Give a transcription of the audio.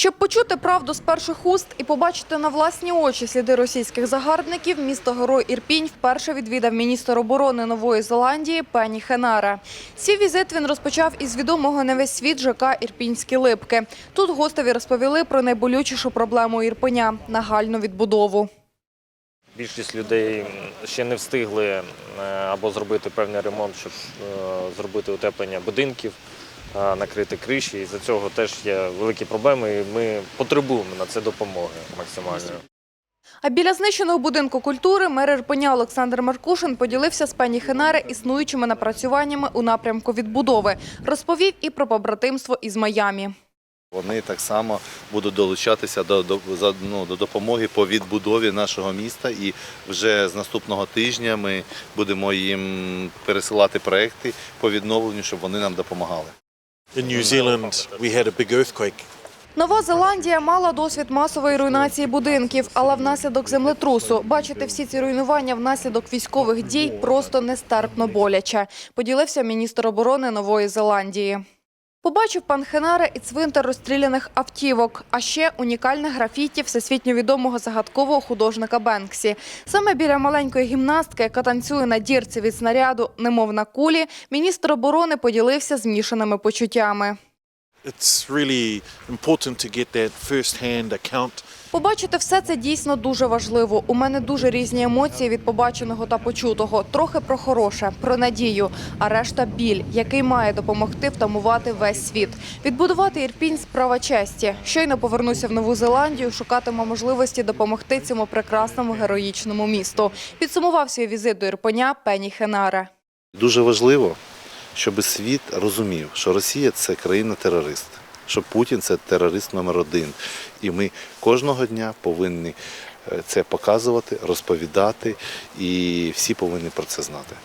Щоб почути правду з перших уст і побачити на власні очі сліди російських загарбників, місто Герой Ірпінь вперше відвідав міністр оборони Нової Зеландії Пені Хенара. Свій візит він розпочав із відомого на весь світ ЖК Ірпінські липки. Тут гостеві розповіли про найболючішу проблему Ірпеня – нагальну відбудову. Більшість людей ще не встигли е, або зробити певний ремонт, щоб е, зробити утеплення будинків, накрити криші. І за цього теж є великі проблеми, і ми потребуємо на це допомоги максимальної. А біля знищеного будинку культури мер Ірпеня Олександр Маркушин поділився з пані Хенари існуючими напрацюваннями у напрямку відбудови. Розповів і про побратимство із Майамі. Вони так само будуть долучатися до, до, за- ну, до допомоги по відбудові нашого міста. І вже з наступного тижня ми будемо їм пересилати проекти по відновленню, щоб вони нам допомагали. In Нова Зеландія мала досвід масової руйнації будинків, але внаслідок землетрусу бачити всі ці руйнування внаслідок військових дій просто нестерпно боляче. Поділився міністр оборони Нової Зеландії. Побачив пан Хенара і цвинтар розстріляних автівок, а ще унікальне графіті всесвітньо відомого загадкового художника Бенксі. Саме біля маленької гімнастки, яка танцює на дірці від снаряду, немов на кулі, міністр оборони поділився змішаними почуттями. It's really important to get that first-hand account. Побачити все це дійсно дуже важливо. У мене дуже різні емоції від побаченого та почутого. Трохи про хороше, про надію, а решта біль, який має допомогти втамувати весь світ. Відбудувати Ірпінь справа честі. Щойно повернуся в Нову Зеландію, шукатиму можливості допомогти цьому прекрасному героїчному місту. Підсумував свій візит до Ірпеня Пені Хенаре. Дуже важливо, щоб світ розумів, що Росія це країна-терорист, що Путін це терорист номер один. І ми кожного дня повинні е, це показувати, розповідати, і всі повинні про це знати.